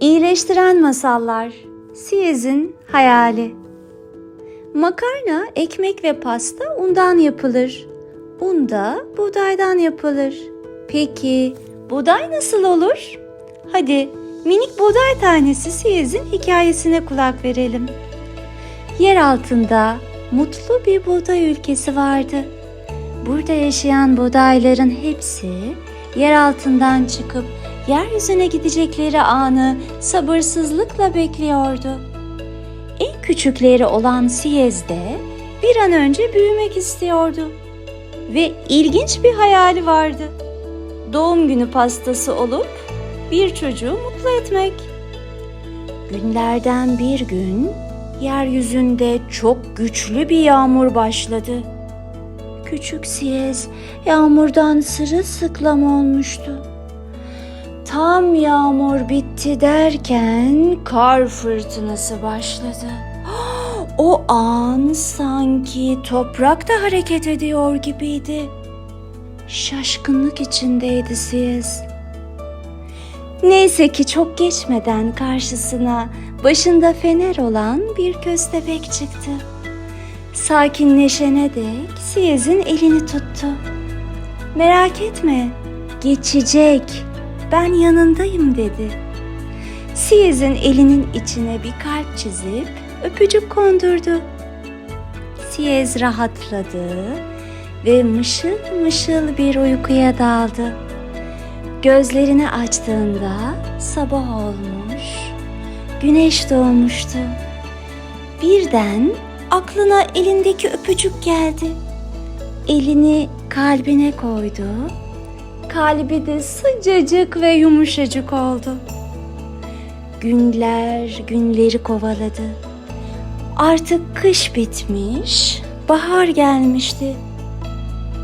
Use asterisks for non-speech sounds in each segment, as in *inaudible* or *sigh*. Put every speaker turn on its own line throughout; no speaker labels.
İyileştiren masallar. Siyez'in hayali. Makarna, ekmek ve pasta undan yapılır. Un da buğdaydan yapılır. Peki buğday nasıl olur? Hadi minik buğday tanesi Siyez'in hikayesine kulak verelim. Yer altında mutlu bir buğday ülkesi vardı. Burada yaşayan buğdayların hepsi yer altından çıkıp yeryüzüne gidecekleri anı sabırsızlıkla bekliyordu. En küçükleri olan Siyez de bir an önce büyümek istiyordu. Ve ilginç bir hayali vardı. Doğum günü pastası olup bir çocuğu mutlu etmek. Günlerden bir gün yeryüzünde çok güçlü bir yağmur başladı. Küçük Siyez yağmurdan sırılsıklam olmuştu. Tam yağmur bitti derken kar fırtınası başladı. *gasps* O an sanki toprak da hareket ediyor gibiydi. Şaşkınlık içindeydi Siyez. Neyse ki çok geçmeden karşısına başında fener olan bir köstebek çıktı. Sakinleşene dek Siyez'in elini tuttu. Merak etme, geçecek. Ben yanındayım dedi. Siyez'in elinin içine bir kalp çizip öpücük kondurdu. Siyez rahatladı ve mışıl mışıl bir uykuya daldı. Gözlerini açtığında sabah olmuş, güneş doğmuştu. Birden aklına elindeki öpücük geldi. Elini kalbine koydu. Kalbi de sıcacık ve yumuşacık oldu. Günler günleri kovaladı. Artık kış bitmiş, bahar gelmişti.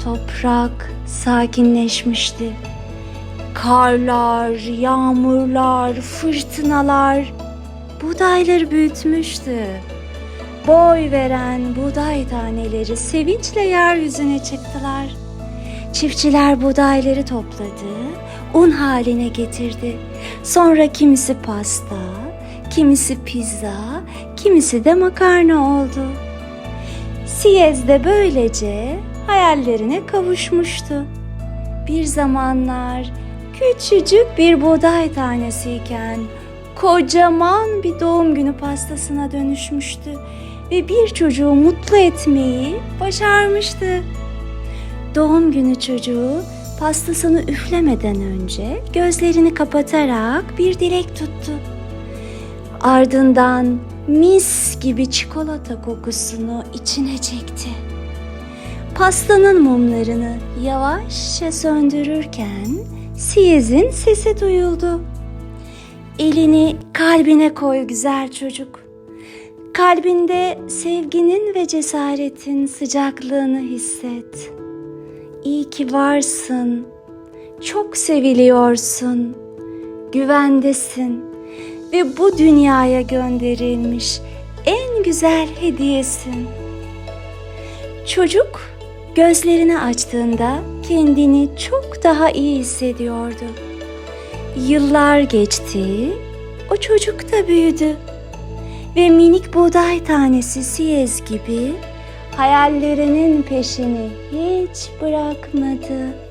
Toprak sakinleşmişti. Karlar, yağmurlar, fırtınalar buğdayları büyütmüştü. Boy veren buğday taneleri sevinçle yeryüzüne çıktılar. Çiftçiler buğdayları topladı, un haline getirdi. Sonra kimisi pasta, kimisi pizza, kimisi de makarna oldu. Siyez de böylece hayallerine kavuşmuştu. Bir zamanlar küçücük bir buğday tanesiyken kocaman bir doğum günü pastasına dönüşmüştü ve bir çocuğu mutlu etmeyi başarmıştı. Doğum günü çocuğu pastasını üflemeden önce gözlerini kapatarak bir dilek tuttu. Ardından mis gibi çikolata kokusunu içine çekti. Pastanın mumlarını yavaşça söndürürken Siyez'in sesi duyuldu. Elini kalbine koy güzel çocuk. Kalbinde sevginin ve cesaretin sıcaklığını hisset. İyi ki varsın. Çok seviliyorsun. Güvendesin ve bu dünyaya gönderilmiş en güzel hediyesin. Çocuk gözlerini açtığında kendini çok daha iyi hissediyordu. Yıllar geçti, o çocuk da büyüdü ve minik buğday tanesi Siyez gibi hayallerinin peşini hiç bırakmadı.